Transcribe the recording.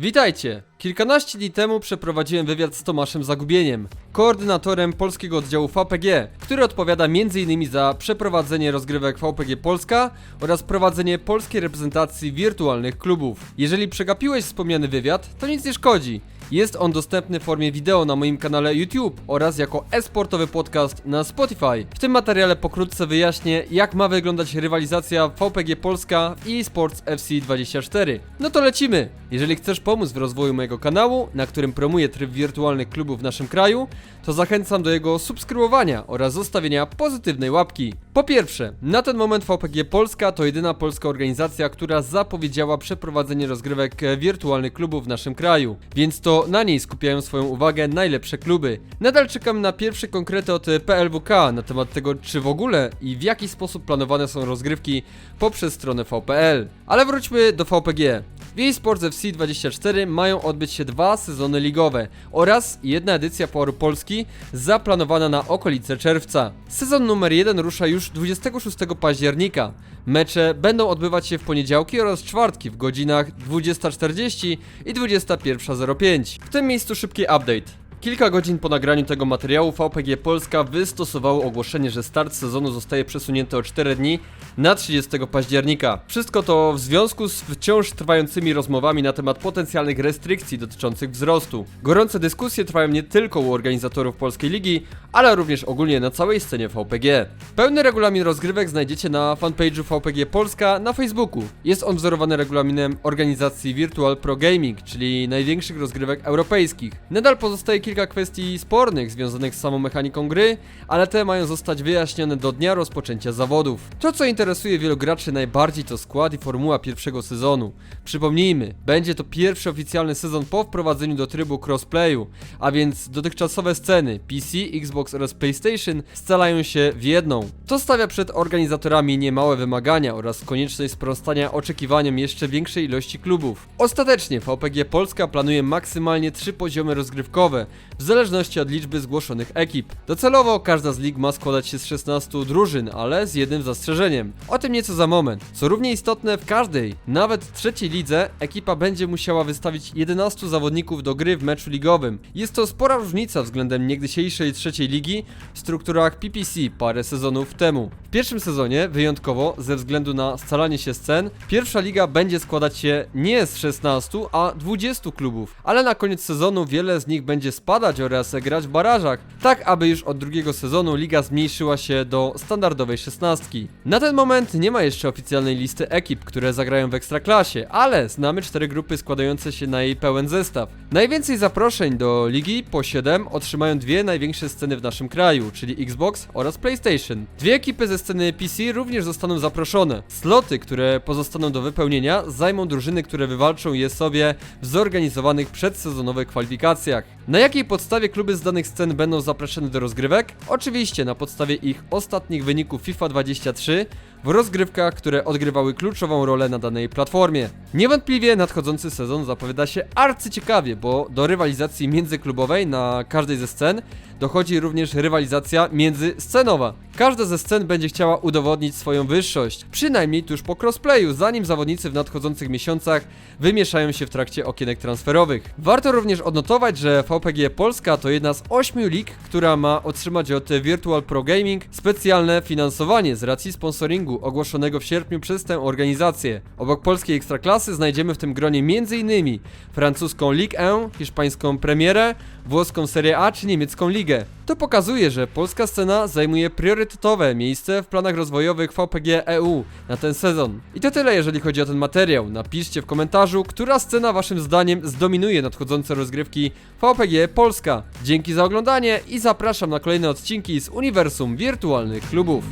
Witajcie! Kilkanaście dni temu przeprowadziłem wywiad z Tomaszem Zagubieniem, koordynatorem polskiego oddziału VPG, który odpowiada m.in. za przeprowadzenie rozgrywek VPG Polska oraz prowadzenie polskiej reprezentacji wirtualnych klubów. Jeżeli przegapiłeś wspomniany wywiad, to nic nie szkodzi. Jest on dostępny w formie wideo na moim kanale YouTube oraz jako e-sportowy podcast na Spotify. W tym materiale pokrótce wyjaśnię, jak ma wyglądać rywalizacja VPG Polska i eSports FC24. No to lecimy! Jeżeli chcesz pomóc w rozwoju mojego kanału, na którym promuję tryb wirtualnych klubów w naszym kraju, to zachęcam do jego subskrybowania oraz zostawienia pozytywnej łapki. Po pierwsze, na ten moment VPG Polska to jedyna polska organizacja, która zapowiedziała przeprowadzenie rozgrywek wirtualnych klubów w naszym kraju, więc to na niej skupiają swoją uwagę najlepsze kluby. Nadal czekam na pierwsze konkrety od PLWK na temat tego, czy w ogóle i w jaki sposób planowane są rozgrywki poprzez stronę VPL. Ale wróćmy do VPG. W eSports FC 24 mają odbyć się dwa sezony ligowe oraz jedna edycja Powaru Polski zaplanowana na okolice czerwca. Sezon numer 1 rusza już 26 października. Mecze będą odbywać się w poniedziałki oraz czwartki w godzinach 20.40 i 21.05. W tym miejscu szybki update. Kilka godzin po nagraniu tego materiału VPG Polska wystosowało ogłoszenie, że start sezonu zostaje przesunięty o 4 dni na 30 października. Wszystko to w związku z wciąż trwającymi rozmowami na temat potencjalnych restrykcji dotyczących wzrostu. Gorące dyskusje trwają nie tylko u organizatorów Polskiej Ligi, ale również ogólnie na całej scenie VPG. Pełny regulamin rozgrywek znajdziecie na fanpage'u VPG Polska na Facebooku. Jest on wzorowany regulaminem organizacji Virtual Pro Gaming, czyli największych rozgrywek europejskich. Nadal pozostaje kilka kwestii spornych związanych z samą mechaniką gry, ale te mają zostać wyjaśnione do dnia rozpoczęcia zawodów. To co interesuje wielu graczy najbardziej to skład i formuła pierwszego sezonu. Przypomnijmy, będzie to pierwszy oficjalny sezon po wprowadzeniu do trybu crossplayu, a więc dotychczasowe sceny PC, Xbox oraz PlayStation scalają się w jedną. To stawia przed organizatorami niemałe wymagania oraz konieczność sprostania oczekiwaniom jeszcze większej ilości klubów. Ostatecznie VPG Polska planuje maksymalnie trzy poziomy rozgrywkowe, w zależności od liczby zgłoszonych ekip. Docelowo każda z lig ma składać się z 16 drużyn, ale z jednym zastrzeżeniem. O tym nieco za moment. Co równie istotne, w każdej, nawet trzeciej lidze, ekipa będzie musiała wystawić 11 zawodników do gry w meczu ligowym. Jest to spora różnica względem niegdysiejszej trzeciej ligi w strukturach PPC parę sezonów temu. W pierwszym sezonie, wyjątkowo ze względu na scalanie się scen, pierwsza liga będzie składać się nie z 16, a 20 klubów, ale na koniec sezonu wiele z nich będzie spadać oraz grać w barażach, tak aby już od drugiego sezonu liga zmniejszyła się do standardowej 16. Na ten moment nie ma jeszcze oficjalnej listy ekip, które zagrają w Ekstraklasie, ale znamy cztery grupy składające się na jej pełen zestaw. Najwięcej zaproszeń do ligi po 7 otrzymają dwie największe sceny w naszym kraju, czyli Xbox oraz PlayStation. Dwie ekipy ze sceny PC również zostaną zaproszone. Sloty, które pozostaną do wypełnienia, zajmą drużyny, które wywalczą je sobie w zorganizowanych przedsezonowych kwalifikacjach. Na jakiej podstawie kluby z danych scen będą zaproszone do rozgrywek? Oczywiście na podstawie ich ostatnich wyników FIFA 23 w rozgrywkach, które odgrywały kluczową rolę na danej platformie. Niewątpliwie nadchodzący sezon zapowiada się arcyciekawie, bo do rywalizacji międzyklubowej na każdej ze scen dochodzi również rywalizacja międzyscenowa. Każda ze scen będzie chciała udowodnić swoją wyższość, przynajmniej tuż po crossplayu, zanim zawodnicy w nadchodzących miesiącach wymieszają się w trakcie okienek transferowych. Warto również odnotować, że VPG Polska to jedna z ośmiu lig, która ma otrzymać od Virtual Pro Gaming specjalne finansowanie z racji sponsoringu ogłoszonego w sierpniu przez tę organizację. Obok polskiej ekstraklasy znajdziemy w tym gronie m.in. francuską Ligue 1, hiszpańską Premierę, włoską Serie A czy niemiecką Ligę. To pokazuje, że polska scena zajmuje priorytetowe miejsce w planach rozwojowych VPG EU na ten sezon. I to tyle, jeżeli chodzi o ten materiał. Napiszcie w komentarzu, która scena waszym zdaniem zdominuje nadchodzące rozgrywki VPG Polska. Dzięki za oglądanie i zapraszam na kolejne odcinki z uniwersum wirtualnych klubów.